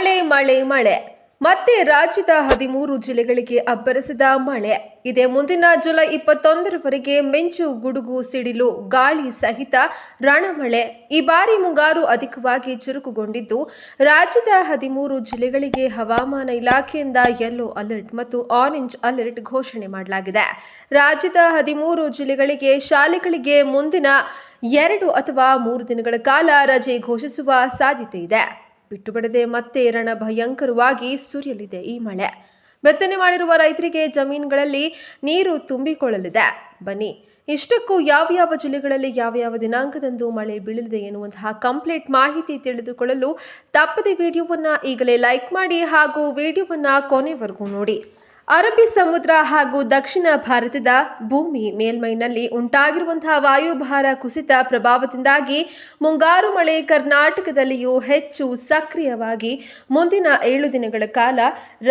ಮಳೆ ಮಳೆ ಮಳೆ. ಮತ್ತೆ ರಾಜ್ಯದ ಹದಿಮೂರು ಜಿಲ್ಲೆಗಳಿಗೆ ಅಬ್ಬರಿಸಿದ ಮಳೆ. ಇದೇ ಮುಂದಿನ ಜುಲೈ ಇಪ್ಪತ್ತೊಂದರವರೆಗೆ ಮಿಂಚು, ಗುಡುಗು, ಸಿಡಿಲು, ಗಾಳಿ ಸಹಿತ ರಣಮಳೆ. ಈ ಬಾರಿ ಮುಂಗಾರು ಅಧಿಕವಾಗಿ ಚುರುಕುಗೊಂಡಿದ್ದು, ರಾಜ್ಯದ ಹದಿಮೂರು ಜಿಲ್ಲೆಗಳಿಗೆ ಹವಾಮಾನ ಇಲಾಖೆಯಿಂದ ಯೆಲ್ಲೋ ಅಲರ್ಟ್ ಮತ್ತು ಆರೆಂಜ್ ಅಲರ್ಟ್ ಘೋಷಣೆ ಮಾಡಲಾಗಿದೆ. ರಾಜ್ಯದ ಹದಿಮೂರು ಜಿಲ್ಲೆಗಳಿಗೆ ಶಾಲೆಗಳಿಗೆ ಮುಂದಿನ ಎರಡು ಅಥವಾ ಮೂರು ದಿನಗಳ ಕಾಲ ರಜೆ ಘೋಷಿಸುವ ಸಾಧ್ಯತೆ ಇದೆ. ಬಿಟ್ಟು ಬಿಡದೆ ಮತ್ತೆ ರಣ ಭಯಂಕರವಾಗಿ ಸುರಿಯಲಿದೆ ಈ ಮಳೆ. ಬಿತ್ತನೆ ಮಾಡಿರುವ ರೈತರಿಗೆ ಜಮೀನುಗಳಲ್ಲಿ ನೀರು ತುಂಬಿಕೊಳ್ಳಲಿದೆ. ಬನ್ನಿ, ಇಷ್ಟಕ್ಕೂ ಯಾವ ಯಾವ ಜಿಲ್ಲೆಗಳಲ್ಲಿ ಯಾವ ಯಾವ ದಿನಾಂಕದಂದು ಮಳೆ ಬೀಳಲಿದೆ ಎನ್ನುವಂತಹ ಕಂಪ್ಲೀಟ್ ಮಾಹಿತಿ ತಿಳಿದುಕೊಳ್ಳಲು ತಪ್ಪದೆ ವಿಡಿಯೋವನ್ನು ಈಗಲೇ ಲೈಕ್ ಮಾಡಿ ಹಾಗೂ ವಿಡಿಯೋವನ್ನು ಕೊನೆವರೆಗೂ ನೋಡಿ. ಅರಬ್ಬಿ ಸಮುದ್ರ ಹಾಗೂ ದಕ್ಷಿಣ ಭಾರತದ ಭೂಮಿ ಮೇಲ್ಮೈನಲ್ಲಿ ಉಂಟಾಗಿರುವಂತಹ ವಾಯುಭಾರ ಕುಸಿತ ಪ್ರಭಾವದಿಂದಾಗಿ ಮುಂಗಾರು ಮಳೆ ಕರ್ನಾಟಕದಲ್ಲಿಯೂ ಹೆಚ್ಚು ಸಕ್ರಿಯವಾಗಿ ಮುಂದಿನ ಏಳು ದಿನಗಳ ಕಾಲ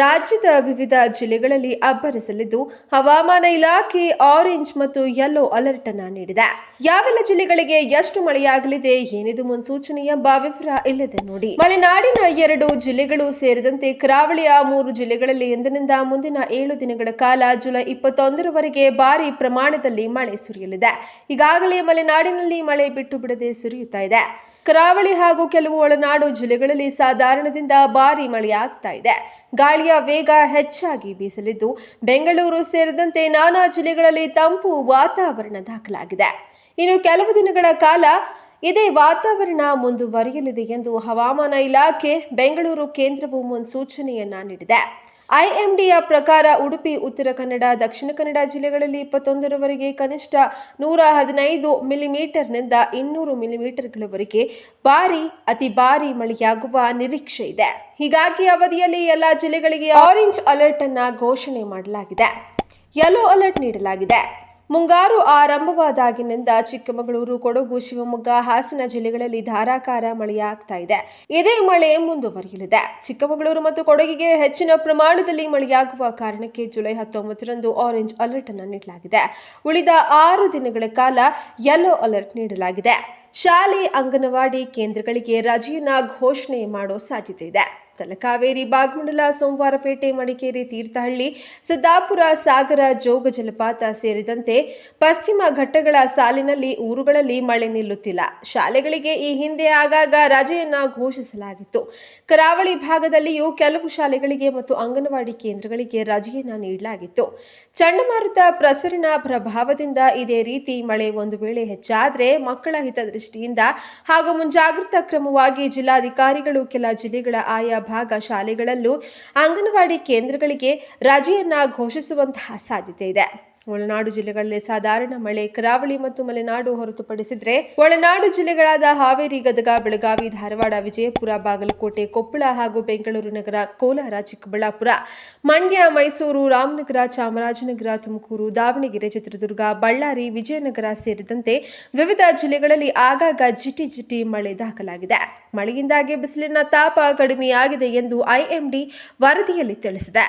ರಾಜ್ಯದ ವಿವಿಧ ಜಿಲ್ಲೆಗಳಲ್ಲಿ ಅಬ್ಬರಿಸಲಿದ್ದು, ಹವಾಮಾನ ಇಲಾಖೆ ಆರೆಂಜ್ ಮತ್ತು ಯೆಲ್ಲೋ ಅಲರ್ಟ್ ಅನ್ನ ನೀಡಿದೆ. ಯಾವೆಲ್ಲ ಜಿಲ್ಲೆಗಳಿಗೆ ಎಷ್ಟು ಮಳೆಯಾಗಲಿದೆ, ಏನಿದು ಮುನ್ಸೂಚನೆ ಎಂಬ ವಿವರ ಇಲ್ಲದೆ ನೋಡಿ. ಮಲೆನಾಡಿನ ಎರಡು ಜಿಲ್ಲೆಗಳು ಸೇರಿದಂತೆ ಕರಾವಳಿಯ ಮೂರು ಜಿಲ್ಲೆಗಳಲ್ಲಿ ಎಂದಿನಿಂದ ಮುಂದಿನ ಏಳು ದಿನಗಳ ಕಾಲ ಜುಲೈ ಇಪ್ಪತ್ತೊಂದರವರೆಗೆ ಭಾರಿ ಪ್ರಮಾಣದಲ್ಲಿ ಮಳೆ ಸುರಿಯಲಿದೆ. ಈಗಾಗಲೇ ಮಲೆನಾಡಿನಲ್ಲಿ ಮಳೆ ಬಿಟ್ಟು ಬಿಡದೆ ಸುರಿಯುತ್ತಾ ಇದೆ. ಕರಾವಳಿ ಹಾಗೂ ಕೆಲವು ಒಳನಾಡು ಜಿಲ್ಲೆಗಳಲ್ಲಿ ಸಾಧಾರಣದಿಂದ ಭಾರಿ ಮಳೆಯಾಗ್ತಾ ಇದೆ. ಗಾಳಿಯ ವೇಗ ಹೆಚ್ಚಾಗಿ ಬೀಸಲಿದ್ದು, ಬೆಂಗಳೂರು ಸೇರಿದಂತೆ ನಾನಾ ಜಿಲ್ಲೆಗಳಲ್ಲಿ ತಂಪು ವಾತಾವರಣ ದಾಖಲಾಗಿದೆ. ಇನ್ನು ಕೆಲವು ದಿನಗಳ ಕಾಲ ಇದೇ ವಾತಾವರಣ ಮುಂದುವರಿಯಲಿದೆ ಎಂದು ಹವಾಮಾನ ಇಲಾಖೆ ಬೆಂಗಳೂರು ಕೇಂದ್ರವು ಮುನ್ಸೂಚನೆಯನ್ನ ನೀಡಿದೆ. ಐಎಂಡಿಯ ಪ್ರಕಾರ ಉಡುಪಿ, ಉತ್ತರ ಕನ್ನಡ, ದಕ್ಷಿಣ ಕನ್ನಡ ಜಿಲ್ಲೆಗಳಲ್ಲಿ ಇಪ್ಪತ್ತೊಂದರವರೆಗೆ ಕನಿಷ್ಠ ನೂರ ಹದಿನೈದು ಮಿಲಿಮೀಟರ್ನಿಂದ ಇನ್ನೂರು ಮಿಲಿಮೀಟರ್ಗಳವರೆಗೆ ಭಾರಿ, ಅತಿ ಭಾರಿ ಮಳೆಯಾಗುವ ನಿರೀಕ್ಷೆ ಇದೆ. ಹೀಗಾಗಿ ಅವಧಿಯಲ್ಲಿ ಎಲ್ಲ ಜಿಲ್ಲೆಗಳಿಗೆ ಆರೆಂಜ್ ಅಲರ್ಟ್ ಅನ್ನ ಘೋಷಣೆ ಮಾಡಲಾಗಿದೆ. ಯೆಲ್ಲೋ ಅಲರ್ಟ್ ನೀಡಲಾಗಿದೆ. ಮುಂಗಾರು ಆರಂಭವಾದಾಗಿನಿಂದ ಚಿಕ್ಕಮಗಳೂರು, ಕೊಡಗು, ಶಿವಮೊಗ್ಗ, ಹಾಸನ ಜಿಲ್ಲೆಗಳಲ್ಲಿ ಧಾರಾಕಾರ ಮಳೆಯಾಗ್ತಾ ಇದೆ. ಇದೇ ಮಳೆ ಮುಂದುವರಿಯಲಿದೆ. ಚಿಕ್ಕಮಗಳೂರು ಮತ್ತು ಕೊಡಗಿಗೆ ಹೆಚ್ಚಿನ ಪ್ರಮಾಣದಲ್ಲಿ ಮಳೆಯಾಗುವ ಕಾರಣಕ್ಕೆ ಜುಲೈ ಹತ್ತೊಂಬತ್ತರಂದು ಆರೆಂಜ್ ಅಲರ್ಟ್ ಅನ್ನು ನೀಡಲಾಗಿದೆ. ಉಳಿದ ಆರು ದಿನಗಳ ಕಾಲ ಯೆಲ್ಲೋ ಅಲರ್ಟ್ ನೀಡಲಾಗಿದೆ. ಶಾಲೆ, ಅಂಗನವಾಡಿ ಕೇಂದ್ರಗಳಿಗೆ ರಜೆಯನ್ನ ಘೋಷಣೆ ಮಾಡೋ ಸಾಧ್ಯತೆ ಇದೆ. ತಲಕಾವೇರಿ ಬಾಗಮಂಡಲ, ಸೋಮವಾರಪೇಟೆ, ಮಡಿಕೇರಿ, ತೀರ್ಥಹಳ್ಳಿ, ಸಿದ್ದಾಪುರ, ಸಾಗರ, ಜೋಗ ಜಲಪಾತ ಸೇರಿದಂತೆ ಪಶ್ಚಿಮ ಘಟ್ಟಗಳ ಸಾಲಿನಲ್ಲಿ ಊರುಗಳಲ್ಲಿ ಮಳೆ ನಿಲ್ಲುತ್ತಿಲ್ಲ. ಶಾಲೆಗಳಿಗೆ ಈ ಹಿಂದೆ ಆಗಾಗ ರಜೆಯನ್ನ ಘೋಷಿಸಲಾಗಿತ್ತು. ಕರಾವಳಿ ಭಾಗದಲ್ಲಿಯೂ ಕೆಲವು ಶಾಲೆಗಳಿಗೆ ಮತ್ತು ಅಂಗನವಾಡಿ ಕೇಂದ್ರಗಳಿಗೆ ರಜೆಯನ್ನ ನೀಡಲಾಗಿತ್ತು. ಚಂಡಮಾರುತ ಪ್ರಸರಣ ಪ್ರಭಾವದಿಂದ ಇದೇ ರೀತಿ ಮಳೆ ಒಂದು ವೇಳೆ ಹೆಚ್ಚಾದರೆ ಮಕ್ಕಳ ಹಿತದೃಷ್ಟಿಯಿಂದ ಹಾಗೂ ಮುಂಜಾಗ್ರತಾ ಕ್ರಮವಾಗಿ ಜಿಲ್ಲಾಧಿಕಾರಿಗಳು ಕೆಲ ಜಿಲ್ಲೆಗಳ ಆಯಾ ಭಾಗ ಶಾಲೆಗಳಲ್ಲೂ ಅಂಗನವಾಡಿ ಕೇಂದ್ರಗಳಿಗೆ ರಜೆಯನ್ನ ಘೋಷಿಸುವಂತಹ ಸಾಧ್ಯತೆ ಇದೆ. ಒಳನಾಡು ಜಿಲ್ಲೆಗಳಲ್ಲಿ ಸಾಧಾರಣ ಮಳೆ, ಕರಾವಳಿ ಮತ್ತು ಮಲೆನಾಡು ಹೊರತುಪಡಿಸಿದ್ರೆ ಒಳನಾಡು ಜಿಲ್ಲೆಗಳಾದ ಹಾವೇರಿ, ಗದಗ, ಬೆಳಗಾವಿ, ಧಾರವಾಡ, ವಿಜಯಪುರ, ಬಾಗಲಕೋಟೆ, ಕೊಪ್ಪಳ ಹಾಗೂ ಬೆಂಗಳೂರು ನಗರ, ಕೋಲಾರ, ಚಿಕ್ಕಬಳ್ಳಾಪುರ, ಮಂಡ್ಯ, ಮೈಸೂರು, ರಾಮನಗರ, ಚಾಮರಾಜನಗರ, ತುಮಕೂರು, ದಾವಣಗೆರೆ, ಚಿತ್ರದುರ್ಗ, ಬಳ್ಳಾರಿ, ವಿಜಯನಗರ ಸೇರಿದಂತೆ ವಿವಿಧ ಜಿಲ್ಲೆಗಳಲ್ಲಿ ಆಗಾಗ ಜಿಟಿ ಜಿಟಿ ಮಳೆ ದಾಖಲಾಗಿದೆ. ಮಳೆಯಿಂದಾಗಿ ಬಿಸಿಲಿನ ತಾಪ ಕಡಿಮೆಯಾಗಿದೆ ಎಂದು ಐಎಂಡಿ ವರದಿಯಲ್ಲಿ ತಿಳಿಸಿದೆ.